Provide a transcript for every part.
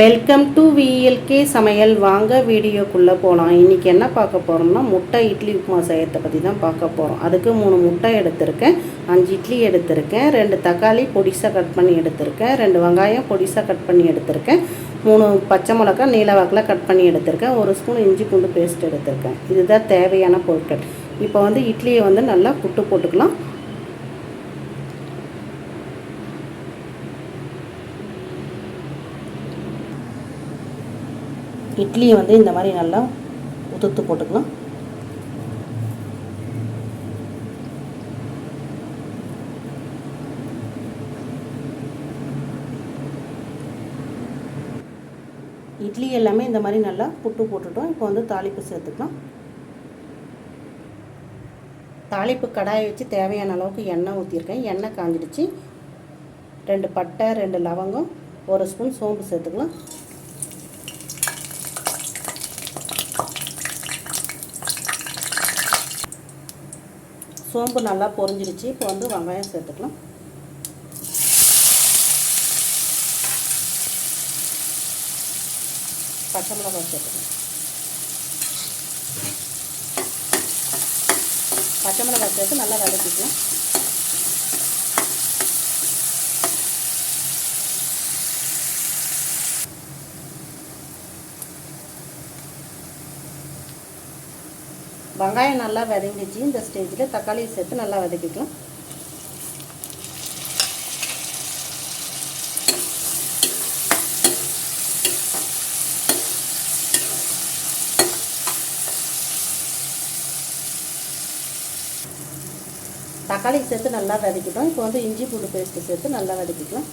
Welcome to VLK சமையல். வாங்க வீடியோக்குள்ளே போகலாம் இன்றைக்கி என்ன பார்க்க போகிறோம்னா முட்டை இட்லி உப்புமா செய்யறதை பற்றி தான் பார்க்க போகிறோம் அதுக்கு மூணு முட்டை எடுத்திருக்கேன். அஞ்சு இட்லி எடுத்திருக்கேன். ரெண்டு தக்காளி பொடிசாக கட் பண்ணி எடுத்திருக்கேன். ரெண்டு வெங்காயம் பொடிசாக கட் பண்ணி எடுத்திருக்கேன். மூணு பச்சை மிளகா நீல வாக்கில் கட் பண்ணி எடுத்திருக்கேன். ஒரு ஸ்பூன் இஞ்சி பூண்டு பேஸ்ட் எடுத்திருக்கேன். இதுதான் தேவையான பொருட்கள். இப்போ வந்து இட்லியை வந்து நல்லா புட்டு போட்டுக்கலாம். இட்லியை வந்து இந்த மாதிரி நல்லா உதுத்து போட்டுக்கலாம். இட்லி எல்லாமே இந்த மாதிரி நல்லா புட்டு போட்டுட்டோம். இப்போ வந்து தாளிப்பு சேர்த்துக்கலாம். தாளிப்பு கடாயை வச்சு தேவையான அளவுக்கு எண்ணெய் ஊற்றிருக்கேன் எண்ணெய் காஞ்சிடுச்சு. ரெண்டு பட்டை ரெண்டு லவங்கம் ஒரு ஸ்பூன் சோம்பு சேர்த்துக்கலாம். சோம்பு நல்லா பொரிஞ்சிடுச்சு இப்போ வந்து வெங்காயம் சேர்த்துக்கலாம். பச்சை மிளகாய் சேர்த்துக்கலாம். பச்சை மிளகாய் சேர்த்து நல்லா வதக்கிக்கலாம். வெங்காயம் நல்லா வதங்கிச்சு இந்த ஸ்டேஜில் தக்காளியை சேர்த்து நல்லா வதக்கிக்கலாம். தக்காளி சேர்த்து நல்லா வதக்கிட்டோம். இப்போ வந்து இஞ்சி பூண்டு பேஸ்ட்டு சேர்த்து நல்லா வதக்கிக்கலாம்.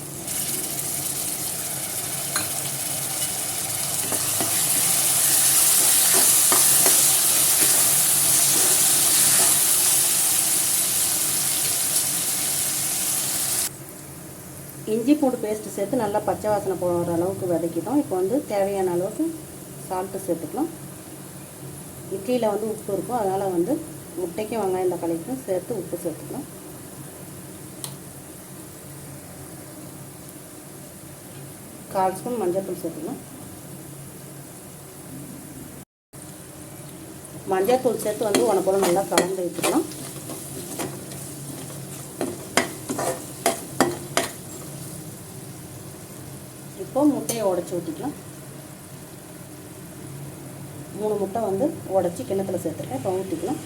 இஞ்சி பூண்டு பேஸ்ட்டு சேர்த்து நல்லா பச்சை வாசனை போகிற அளவுக்கு வதக்கிட்டோம். இப்போ வந்து தேவையான அளவுக்கு சால்ட்டு சேர்த்துக்கலாம். இட்லியில் வந்து உப்பு இருக்கும். அதனால் வந்து முட்டைக்கும் வெங்காயம் தக்காளிக்கும் சேர்த்து உப்பு சேர்த்துக்கலாம். கால் ஸ்பூன் மஞ்சள் தூள் சேர்த்துக்கலாம். மஞ்சள் தூள் சேர்த்து வந்து உனக்கு நல்லா கலந்து வச்சுக்கலாம் இப்போ முட்டையை உடச்சி ஊற்றிக்கலாம் மூணு முட்டை வந்து உடச்சி கிண்ணத்தில் சேர்த்துருக்கேன். இப்போ ஊற்றிக்கலாம்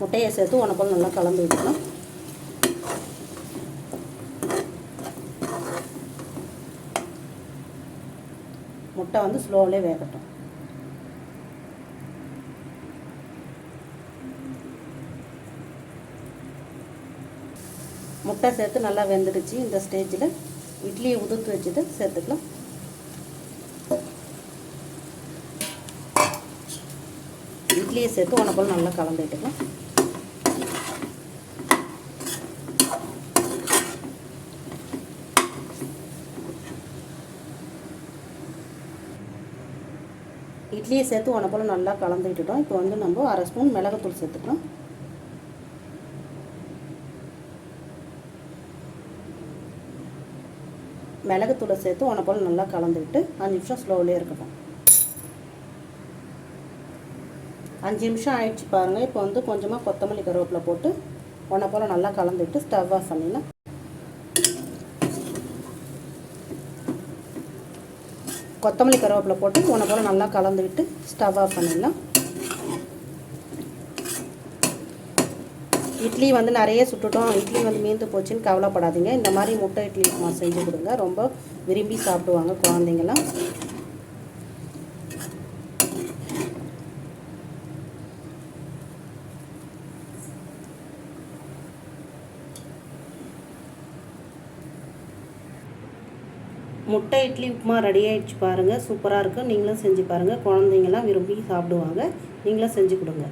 முட்டையை சேர்த்து உனக்குள்ள நல்லா கலந்து விட்டுக்கலாம் முட்டை வந்து ஸ்லோவிலே வேகட்டும். முட்டை சேர்த்து நல்லா வெந்துடுச்சு. இந்த ஸ்டேஜில் இட்லியை உதுத்து வச்சுட்டு சேர்த்துக்கலாம். இட்லியை சேர்த்து உனக்குள்ள நல்லா கலந்துட்டுக்கலாம் இட்லியை சேர்த்து உனக்குள்ள நல்லா கலந்துக்கிட்டுட்டோம். இப்போ வந்து நம்ம அரை ஸ்பூன் மிளகுத்தூள் சேர்த்துக்கலாம். மிளகுத்தூளை சேர்த்து உன போல் நல்லா கலந்துக்கிட்டு அஞ்சு நிமிஷம் ஸ்லோவிலே இருக்கட்டும். அஞ்சு நிமிஷம் ஆயிடுச்சு பாருங்கள் இப்போ வந்து கொஞ்சமாக கொத்தமல்லி கருவேப்பிலை போட்டு உன போல் நல்லா கலந்துக்கிட்டு ஸ்டவ் ஆஃப் பண்ணிடலாம் கொத்தமல்லி கருவேப்பிலை போட்டு உன போல் நல்லா கலந்துக்கிட்டு ஸ்டவ் ஆஃப் பண்ணிடலாம் இட்லி வந்து நிறைய சுட்டுட்டோம். இட்லி வந்து மீந்து போச்சுன்னு கவலைப்படாதீங்க. இந்த மாதிரி முட்டை இட்லி உப்புமா செஞ்சு கொடுங்க. ரொம்ப விரும்பி சாப்பிடுவாங்க குழந்தைங்களாம் முட்டை இட்லி உப்புமா ரெடி ஆகிடுச்சு பாருங்கள் சூப்பராக இருக்கும் நீங்களும் செஞ்சு பாருங்கள் குழந்தைங்கள்லாம் விரும்பி சாப்பிடுவாங்க. நீங்களும் செஞ்சு கொடுங்க.